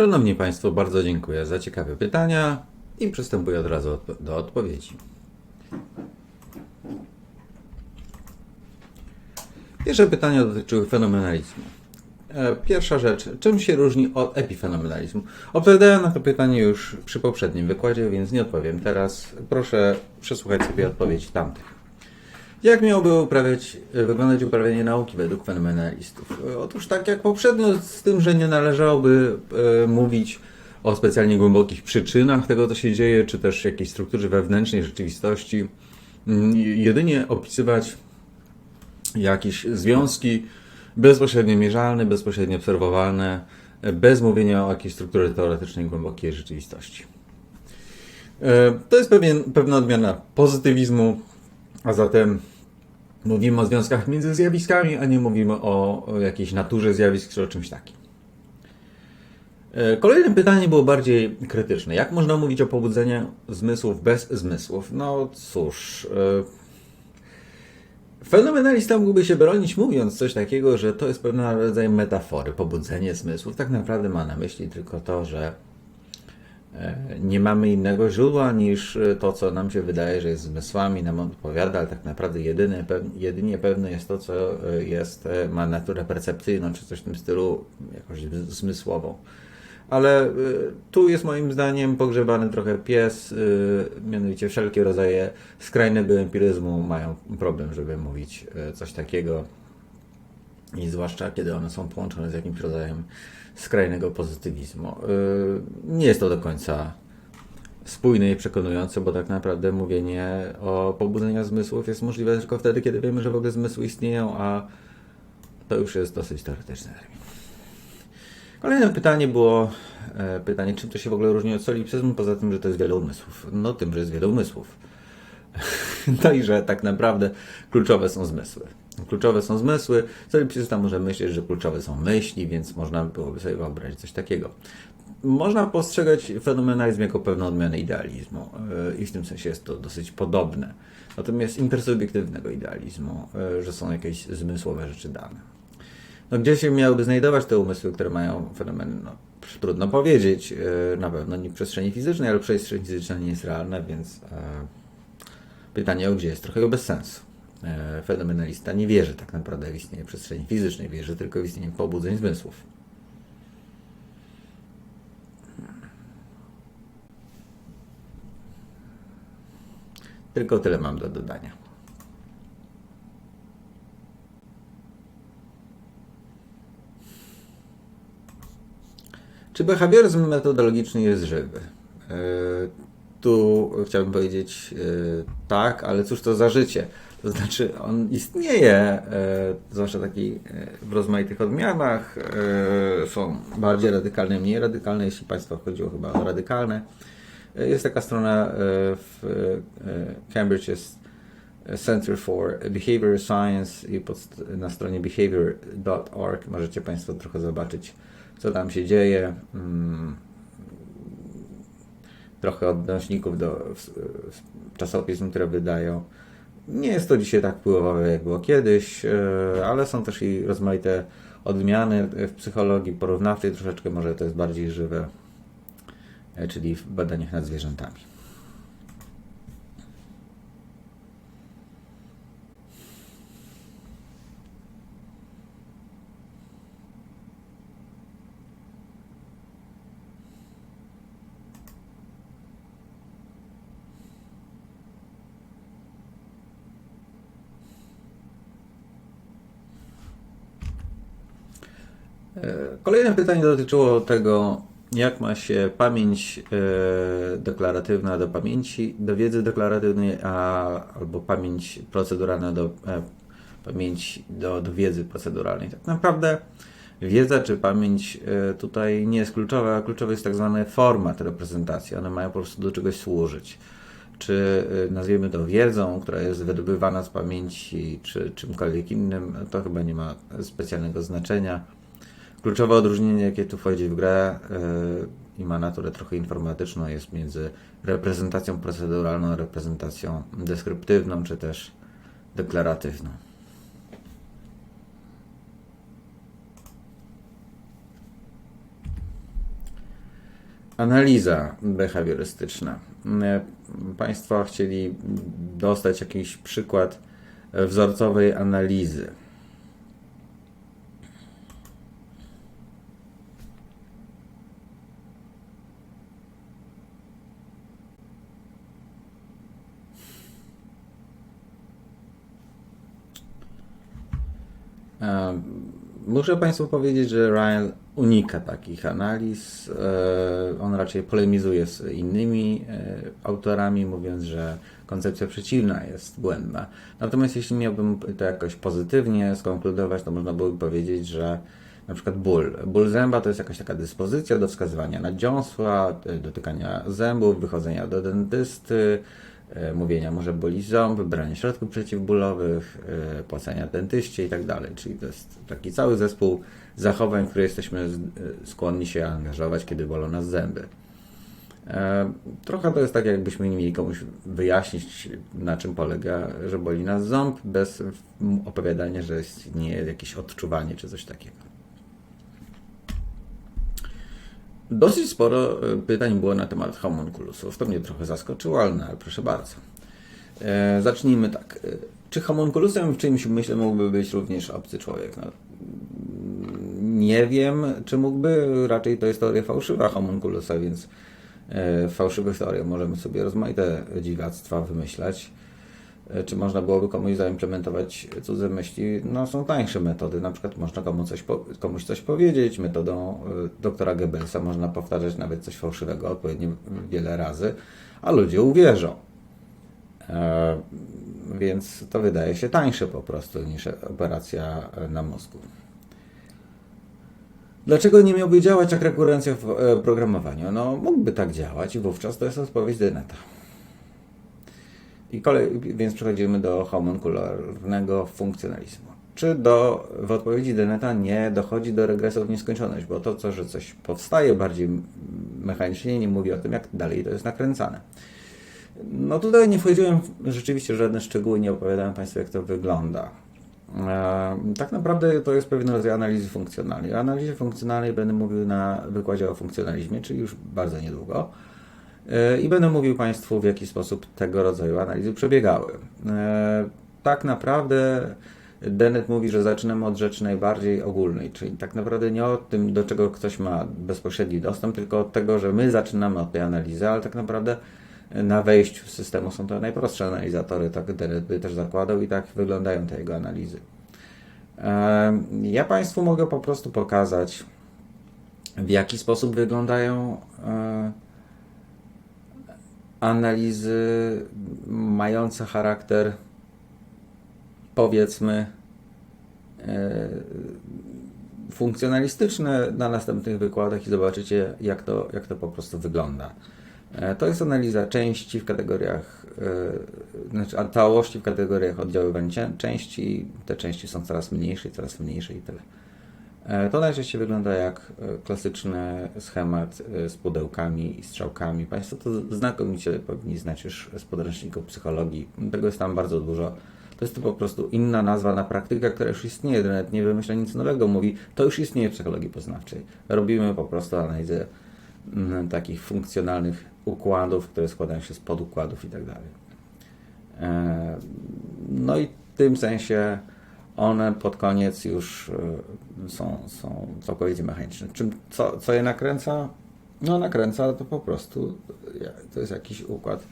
Szanowni Państwo, bardzo dziękuję za ciekawe pytania i przystępuję od razu do odpowiedzi. Pierwsze pytania dotyczyły fenomenalizmu. E, Pierwsza rzecz, czym się różni od epifenomenalizmu? Odpowiadałem na to pytanie już przy poprzednim wykładzie, więc nie odpowiem teraz. Proszę przesłuchać sobie odpowiedzi tamtych. Jak miałoby uprawiać, wyglądać uprawianie nauki według fenomenalistów? Otóż tak jak poprzednio, z tym, że nie należałoby e, mówić o specjalnie głębokich przyczynach tego, co się dzieje, czy też jakiejś strukturze wewnętrznej rzeczywistości, mm, jedynie opisywać jakieś związki bezpośrednio mierzalne, bezpośrednio obserwowalne, e, bez mówienia o jakiejś strukturze teoretycznej głębokiej rzeczywistości. E, To jest pewien, pewna odmiana pozytywizmu, a zatem mówimy o związkach między zjawiskami, a nie mówimy o, jakiejś naturze zjawisk czy o czymś takim. E, Kolejne pytanie było bardziej krytyczne. Jak można mówić o pobudzeniu zmysłów bez zmysłów? No cóż, e, Fenomenalista mógłby się bronić mówiąc coś takiego, że to jest pewien rodzaj metafory, pobudzenie zmysłów. Tak naprawdę ma na myśli tylko to, że nie mamy innego źródła niż e, to, co nam się wydaje, że jest zmysłami, nam odpowiada, ale tak naprawdę jedyne, jedynie pewne jest to, co e, jest, e, ma naturę percepcyjną, czy coś w tym stylu, jakąś z- zmysłową. Ale tu jest moim zdaniem pogrzebany trochę pies, mianowicie wszelkie rodzaje skrajnego empiryzmu mają problem, żeby mówić coś takiego. I zwłaszcza kiedy one są połączone z jakimś rodzajem skrajnego pozytywizmu. Y, Nie jest to do końca spójne i przekonujące, bo tak naprawdę mówienie o pobudzeniu zmysłów jest możliwe tylko wtedy, kiedy wiemy, że w ogóle zmysły istnieją, a to już jest dosyć teoretyczny termin. Kolejne pytanie było e, pytanie, czym to się w ogóle różni od solipsyzmu, poza tym, że to jest wiele umysłów. No tym, że jest wiele umysłów. No i że tak naprawdę kluczowe są zmysły. Kluczowe są zmysły. Solipsysta może myśleć, że kluczowe są myśli, więc można byłoby sobie wyobrazić coś takiego. Można postrzegać fenomenalizm jako pewną odmianę idealizmu e, i w tym sensie jest to dosyć podobne. Natomiast intersubiektywnego idealizmu, e, że są jakieś zmysłowe rzeczy dane. No, gdzie się miałyby znajdować te umysły, które mają fenomen? No, trudno powiedzieć. e, Na pewno nie w przestrzeni fizycznej, ale przestrzeń fizyczna nie jest realna, więc pytanie o gdzie jest trochę bez sensu. E, Fenomenalista nie wierzy tak naprawdę w istnienie przestrzeni fizycznej, wierzy tylko w istnienie pobudzeń zmysłów. Tylko tyle mam do dodania. Czy behawioryzm metodologiczny jest żywy? Tu chciałbym powiedzieć e, tak, ale cóż to za życie? To znaczy, on istnieje, e, zwłaszcza taki e, w rozmaitych odmianach. Są bardziej radykalne, mniej radykalne, jeśli Państwo chodziło chyba o radykalne. Jest taka strona w Cambridge jest Center for Behavioral Science i pod, na stronie behavior.org możecie Państwo trochę zobaczyć, co tam się dzieje. Mm, Trochę odnośników do czasopism, które wydają. Nie jest to dzisiaj tak wpływowe, jak było kiedyś, e, ale są też i rozmaite odmiany w psychologii porównawczej, troszeczkę może to jest bardziej żywe, e, czyli w badaniach nad zwierzętami. Kolejne pytanie dotyczyło tego, jak ma się pamięć e, deklaratywna do pamięci, do wiedzy deklaratywnej, a, albo pamięć proceduralna do e, pamięci do, do wiedzy proceduralnej. Tak naprawdę wiedza czy pamięć e, tutaj nie jest kluczowa, kluczowy jest tak zwany format reprezentacji. One mają po prostu do czegoś służyć. Czy e, nazwiemy to wiedzą, która jest wydobywana z pamięci, czy czymkolwiek innym, to chyba nie ma specjalnego znaczenia. Kluczowe odróżnienie, jakie tu wchodzi w grę yy, i ma naturę trochę informatyczną, jest między reprezentacją proceduralną a reprezentacją deskryptywną, czy też deklaratywną. Analiza behawiorystyczna. E, Państwo chcieli dostać jakiś przykład e, wzorcowej analizy. E, Muszę Państwu powiedzieć, że Ryan unika takich analiz. E, On raczej polemizuje z innymi e, autorami, mówiąc, że koncepcja przeciwna jest błędna. Natomiast jeśli miałbym to jakoś pozytywnie skonkludować, to można byłoby powiedzieć, że na przykład ból. Ból zęba to jest jakaś taka dyspozycja do wskazywania na dziąsła, e, dotykania zębów, wychodzenia do dentysty, mówienia może boli ząb, brania środków przeciwbólowych, e, płacenia dentyście i tak dalej. Czyli to jest taki cały zespół zachowań, w które jesteśmy e, skłonni się angażować, kiedy bolą nas zęby. E, Trochę to jest tak, jakbyśmy nie mieli komuś wyjaśnić, na czym polega, że boli nas ząb, bez opowiadania, że istnieje jakieś odczuwanie czy coś takiego. Dosyć sporo e, pytań było na temat homunculusów. To mnie trochę zaskoczyło, ale, no, proszę bardzo. E, zacznijmy tak. E, Czy homunculusem w czyimś myślę mógłby być również obcy człowiek? No, mm, nie wiem, czy mógłby. Raczej to jest teoria fałszywa homunculusa, więc e, w fałszywych teoriach możemy sobie rozmaite dziwactwa wymyślać. E, Czy można byłoby komuś zaimplementować cudze myśli? No, są tańsze metody. Na przykład można komu coś komuś coś powiedzieć. Metodą e, doktora Goebbelsa można powtarzać nawet coś fałszywego odpowiednio wiele razy, a ludzie uwierzą. E, Więc to wydaje się tańsze po prostu niż operacja na mózgu. Dlaczego nie miałby działać jak rekurencja w programowaniu? No, mógłby tak działać i wówczas to jest odpowiedź Denneta. I kolej, więc przechodzimy do homuncularnego funkcjonalizmu. Czy do, w odpowiedzi Denneta nie dochodzi do regresu w nieskończoność? Bo to, co, że coś powstaje bardziej mechanicznie, nie mówi o tym, jak dalej to jest nakręcane. No tutaj nie wchodziłem rzeczywiście żadne szczegóły, nie opowiadałem Państwu, jak to wygląda. E, Tak naprawdę to jest pewien rodzaj analizy funkcjonalnej. O analizie funkcjonalnej będę mówił na wykładzie o funkcjonalizmie, czyli już bardzo niedługo. E, I będę mówił Państwu, w jaki sposób tego rodzaju analizy przebiegały. E, Tak naprawdę Dennett mówi, że zaczynamy od rzeczy najbardziej ogólnej, czyli tak naprawdę nie o tym, do czego ktoś ma bezpośredni dostęp, tylko od tego, że my zaczynamy od tej analizy, ale tak naprawdę na wejściu z systemu są to najprostsze analizatory, tak Dennett by też zakładał i tak wyglądają te jego analizy. E, Ja Państwu mogę po prostu pokazać, w jaki sposób wyglądają analizy mające charakter powiedzmy e, funkcjonalistyczne na następnych wykładach i zobaczycie jak to, jak to po prostu wygląda. E, To jest analiza części w kategoriach, e, znaczy całości w kategoriach oddziaływań części. Te części są coraz mniejsze i coraz mniejsze i tyle. E, To najczęściej wygląda jak e, klasyczny schemat e, z pudełkami i strzałkami. Państwo to znakomicie powinni znać już z podręczników psychologii. Tego jest tam bardzo dużo. To jest to po prostu inna nazwa na praktykę, która już istnieje. Nawet nie wymyśla nic nowego. Mówi, to już istnieje w psychologii poznawczej. Robimy po prostu analizę mm, takich funkcjonalnych układów, które składają się z podukładów i tak dalej. No i w tym sensie one pod koniec już e, są, są całkowicie mechaniczne. Czym, co, co je nakręca? No nakręca to po prostu, e, to jest jakiś układ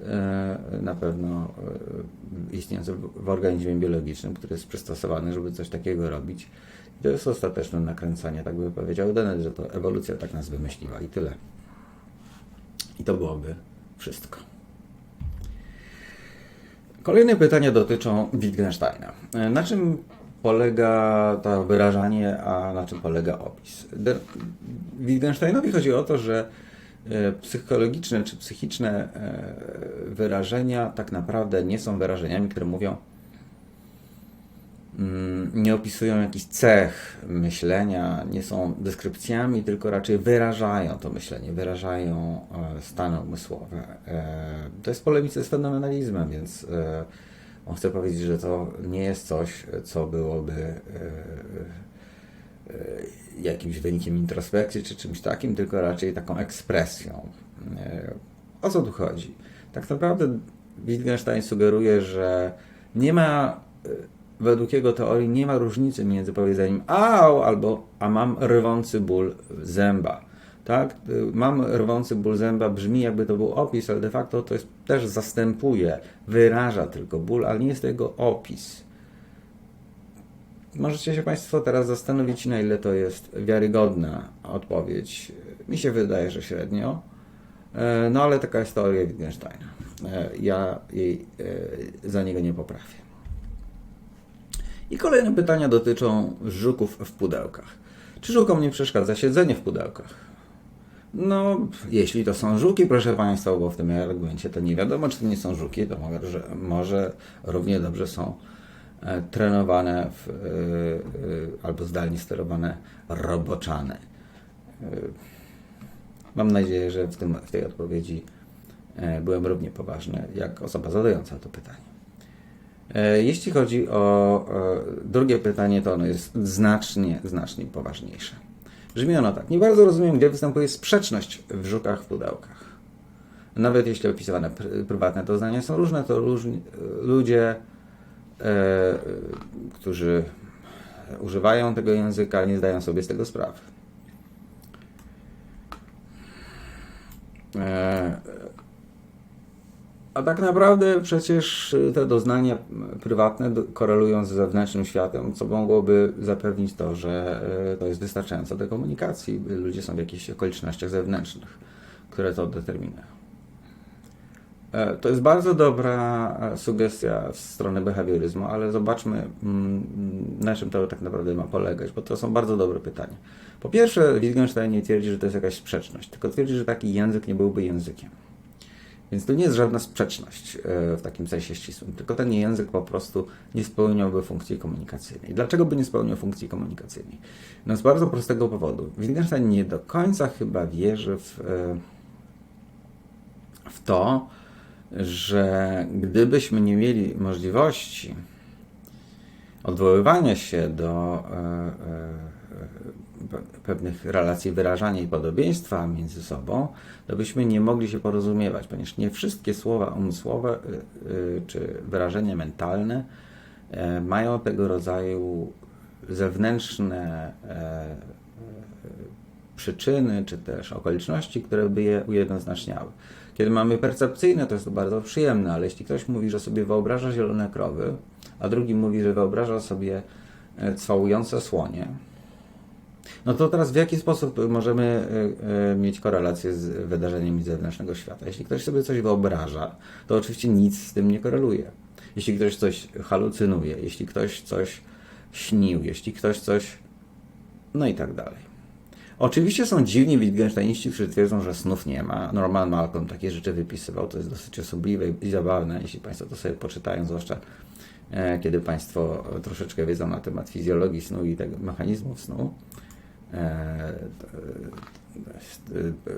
e, na pewno istniejący w organizmie biologicznym, który jest przystosowany, żeby coś takiego robić. To jest ostateczne nakręcanie, tak by powiedział Dennett, że to ewolucja tak nas wymyśliła i tyle. I to byłoby wszystko. Kolejne pytania dotyczą Wittgensteina. Na czym polega to wyrażanie, a na czym polega opis? Wittgensteinowi chodzi o to, że e, psychologiczne czy psychiczne e, wyrażenia tak naprawdę nie są wyrażeniami, które mówią, nie opisują jakichś cech myślenia, nie są deskrypcjami, tylko raczej wyrażają to myślenie, wyrażają e, stany umysłowe. To jest polemice z fenomenalizmem, więc e, on chce powiedzieć, że to nie jest coś, co byłoby e, jakimś wynikiem introspekcji czy czymś takim, tylko raczej taką ekspresją. O co tu chodzi? Tak naprawdę Wittgenstein sugeruje, że nie ma, według jego teorii, nie ma różnicy między powiedzeniem au albo a mam rwący ból zęba. Tak? Mam rwący ból zęba brzmi jakby to był opis, ale de facto to jest, też zastępuje, wyraża tylko ból, ale nie jest to jego opis. Możecie się Państwo teraz zastanowić, na ile to jest wiarygodna odpowiedź. Mi się wydaje, że średnio. E, No ale taka jest teoria Wittgensteina. E, Ja jej e, za niego nie poprawię. I kolejne pytania dotyczą żuków w pudełkach. Czy żukom nie przeszkadza siedzenie w pudełkach? No, jeśli to są żuki, proszę Państwa, bo w tym argumencie to nie wiadomo, czy to nie są żuki, to może, może równie dobrze są e, trenowane w, e, e, albo zdalnie sterowane roboczane. Mam nadzieję, że w, tym, w tej odpowiedzi byłem równie poważny jak osoba zadająca to pytanie. E, Jeśli chodzi o e, drugie pytanie, to ono jest znacznie, znacznie poważniejsze. Brzmi ono tak. Nie bardzo rozumiem, gdzie występuje sprzeczność w żukach w pudełkach. Nawet jeśli opisywane pr- prywatne doznania są różne, to różni, ludzie, e, którzy używają tego języka, nie zdają sobie z tego sprawy. E, a tak naprawdę przecież te doznania prywatne korelują z zewnętrznym światem, co mogłoby zapewnić to, że e, to jest wystarczające do komunikacji. Ludzie są w jakichś okolicznościach zewnętrznych, które to determinują. E, To jest bardzo dobra e, sugestia w stronę behawioryzmu, ale zobaczmy, mm, na czym to tak naprawdę ma polegać, bo to są bardzo dobre pytania. Po pierwsze, Wittgenstein nie twierdzi, że to jest jakaś sprzeczność, tylko twierdzi, że taki język nie byłby językiem. Więc to nie jest żadna sprzeczność e, w takim sensie ścisłym, tylko ten język po prostu nie spełniałby funkcji komunikacyjnej. Dlaczego by nie spełniał funkcji komunikacyjnej? No z bardzo prostego powodu. Wittgenstein nie do końca chyba wierzy w, e, w to, że gdybyśmy nie mieli możliwości odwoływania się do e, pewnych relacji wyrażania i podobieństwa między sobą, to byśmy nie mogli się porozumiewać, ponieważ nie wszystkie słowa umysłowe y, y, czy wyrażenia mentalne e, mają tego rodzaju zewnętrzne e, przyczyny czy też okoliczności, które by je ujednoznaczniały. Kiedy mamy percepcyjne, to jest to bardzo przyjemne, ale jeśli ktoś mówi, że sobie wyobraża zielone krowy, a drugi mówi, że wyobraża sobie e, całujące słonie, no to teraz w jaki sposób możemy e, e, mieć korelację z wydarzeniami zewnętrznego świata? Jeśli ktoś sobie coś wyobraża, to oczywiście nic z tym nie koreluje. Jeśli ktoś coś halucynuje, jeśli ktoś coś śnił, jeśli ktoś coś. no i tak dalej. Oczywiście są dziwni Wittgensteiniści, którzy twierdzą, że snów nie ma. Norman Malcolm takie rzeczy wypisywał, to jest dosyć osobliwe i zabawne, jeśli Państwo to sobie poczytają, zwłaszcza e, kiedy Państwo troszeczkę wiedzą na temat fizjologii snu i tego mechanizmów snu. E, e, e,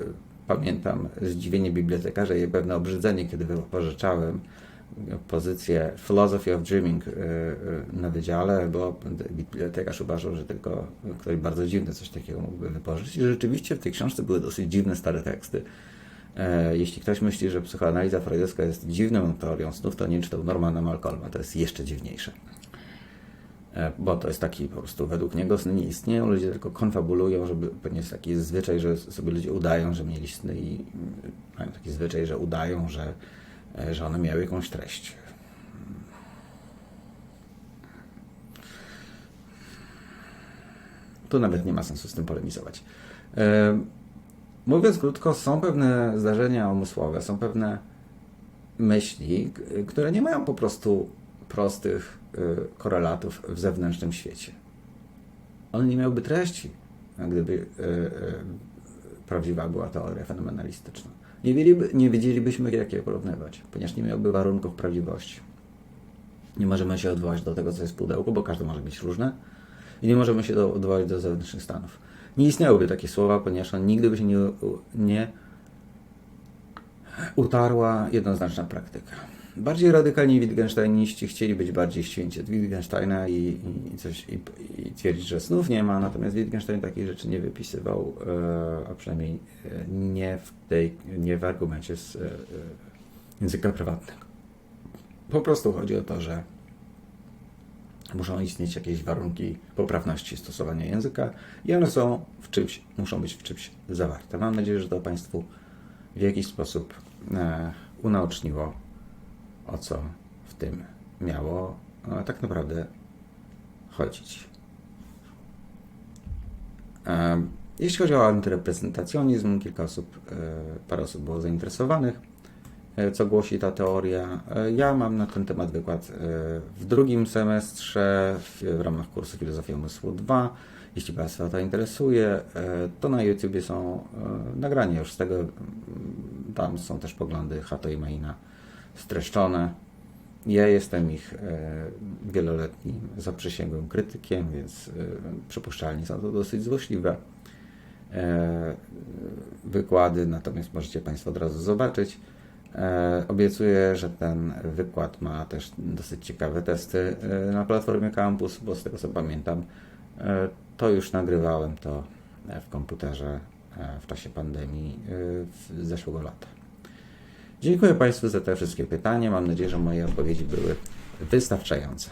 Pamiętam zdziwienie bibliotekarza i pewne obrzydzenie, kiedy wypożyczałem pozycję Philosophy of Dreaming na wydziale, bo bibliotekarz uważał, że tylko ktoś bardzo dziwny coś takiego mógłby wypożyczyć. I rzeczywiście w tej książce były dosyć dziwne stare teksty. Jeśli ktoś myśli, że psychoanaliza freudowska jest dziwną teorią snów, to nie czytał Normana Malcolma. To jest jeszcze dziwniejsze. E, Bo to jest taki po prostu, według niego sny nie istnieją, ludzie tylko konfabulują, żeby, pewnie jest taki zwyczaj, że sobie ludzie udają, że mieli sny i mają taki zwyczaj, że udają, że, e, że one miały jakąś treść. Tu nawet nie ma sensu z tym polemizować. E, Mówiąc krótko, są pewne zdarzenia umysłowe, są pewne myśli, które nie mają po prostu prostych y, korelatów w zewnętrznym świecie. One nie miałyby treści, gdyby y, y, prawdziwa była teoria fenomenalistyczna. Nie, wiedzieliby, nie wiedzielibyśmy, jak je porównywać, ponieważ nie miałby warunków prawdziwości. Nie możemy się odwołać do tego, co jest w pudełku, bo każde może być różne. I nie możemy się odwołać do zewnętrznych stanów. Nie istniałyby takie słowa, ponieważ on nigdy by się nie, nie utarła jednoznaczna praktyka. Bardziej radykalni Wittgensteiniści chcieli być bardziej święci od Wittgensteina i, i, coś i, i twierdzić, że snów nie ma, natomiast Wittgenstein takich rzeczy nie wypisywał, e, a przynajmniej e, nie w, tej, nie w argumencie z e, języka prywatnego. Po prostu chodzi o to, że muszą istnieć jakieś warunki poprawności stosowania języka i one są w czymś, muszą być w czymś zawarte. Mam nadzieję, że to Państwu w jakiś sposób e, unaoczniło, o co w tym miało e, tak naprawdę chodzić. E, Jeśli chodzi o antyreprezentacjonizm, kilka osób, e, parę osób było zainteresowanych, e, co głosi ta teoria. Ja mam na ten temat wykład w drugim semestrze w, ramach kursu Filozofia Umysłu 2. Jeśli Państwa to interesuje, to na YouTubie są nagrania już z tego. mm, Tam są też poglądy Hato i Maina streszczone. Ja jestem ich e, wieloletnim zaprzysięgłym krytykiem, więc e, przypuszczalnie są to dosyć złośliwe e, wykłady, natomiast możecie Państwo od razu zobaczyć. Obiecuję, że ten wykład ma też dosyć ciekawe testy na platformie Campus, bo z tego co pamiętam, to już nagrywałem to w komputerze w czasie pandemii zeszłego lata. Dziękuję Państwu za te wszystkie pytania. Mam nadzieję, że moje odpowiedzi były wystarczające.